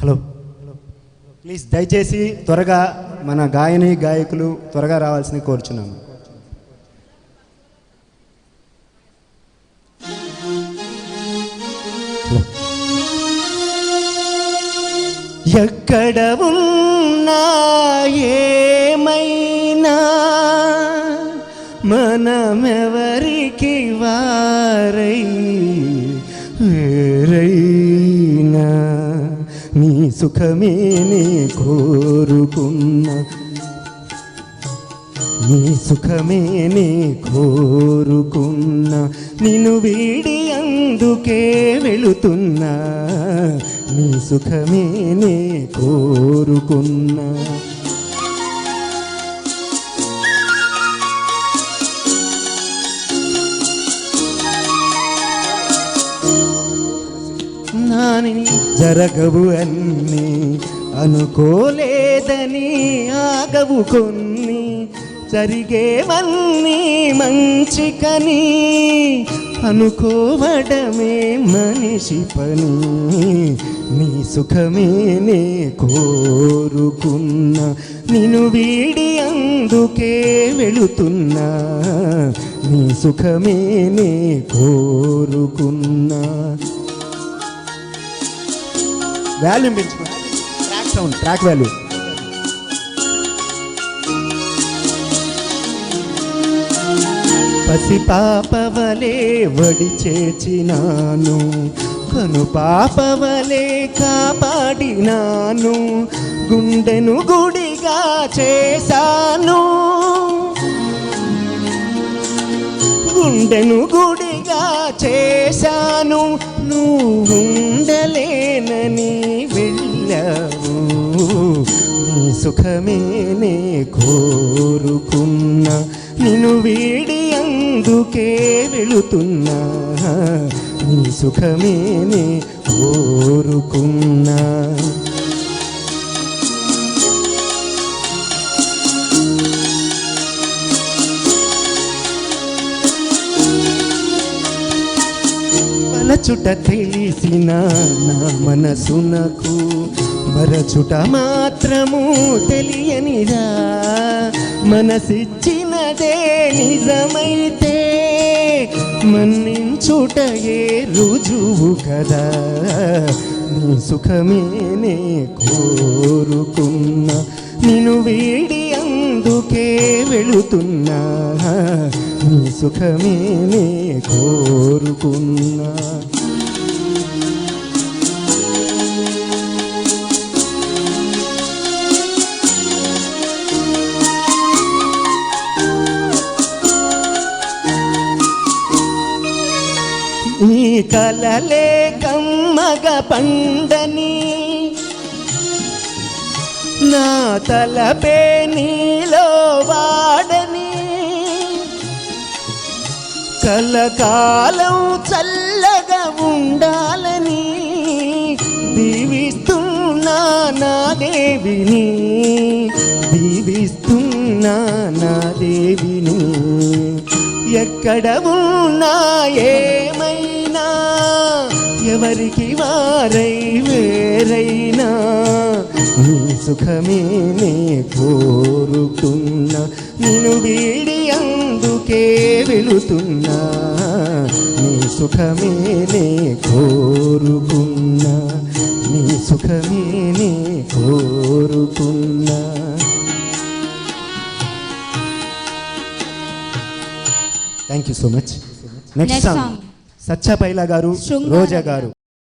Hello. Please దయచేసి త్వరగా మన గాయని గాయకులు త్వరగా రావాల్సింది కోరుచున్నాము ఎక్కడ ఉన్నా ఏమైనా మనమెవరికి వారై నీ సుఖమే నే కోరుకున్నా. నీ సుఖమే నే కోరుకున్నా. నిన్ను వీడి అందుకే వెళుతున్నా. నీ సుఖమే నే కోరుకున్నా. నాని జరగవు అన్ని అనుకోలేదని ఆగవు కొన్ని జరిగేవన్నీ మంచికని అనుకోవడమే మనిషి పని నీ సుఖమే నే కోరుకున్నా నిన్ను వీడి అందుకే వెళుతున్నా నీ సుఖమే నే కోరుకున్నా. వాల్యూమ్ పెంచుకో ట్రాక్ సౌండ్ ట్రాక్ వాల్యూ పసి పాపవలే వడి చేచినాను కను పాపవలే కాపాడినాను. గుండెను గుడిగా చేశాను. గుండెను గుడిగా చేశాను. నువ్వు ఉండలేనని వెళ్ళావు. నీ సుఖమే నే కోరుకున్నా. నిన్ను వీడి అందుకే వెళుతున్నా. నీ సుఖమే నే కోరుకున్నా. మరచుట తెలిసిన నా మనసునకు మరచుట మాత్రము తెలియనిదా? మనసిచ్చినదే నిజమైతే మన్నించుటయే రుజువు కదా? నీ సుఖమే నే కోరుకున్నా. నిన్ను వీడి అందుకే వెళుతున్నా. నీ సుఖమే నే కోరుకున్నా. నీ కలలే కమ్మగ పండని నా తలపే నీలో వాడని కలకాలం చల్లగా ఉండాలని దీవిస్తున్నా నా దేవిని దీవిస్తున్నా నా దేవిని. ఎక్కడ ఉన్నా ఏమైనా ఎవరికి వారై వేరైనా నీ సుఖమే నే కోరుకున్నా. నిన్ను వీడి అందుకే వెళుతున్నా. నీ సుఖమే నే కోరుకున్నా. నీ సుఖమే నే కోరుకున్నా. Thank you so much next song. Sachcha Paila గారు రోజా గారు.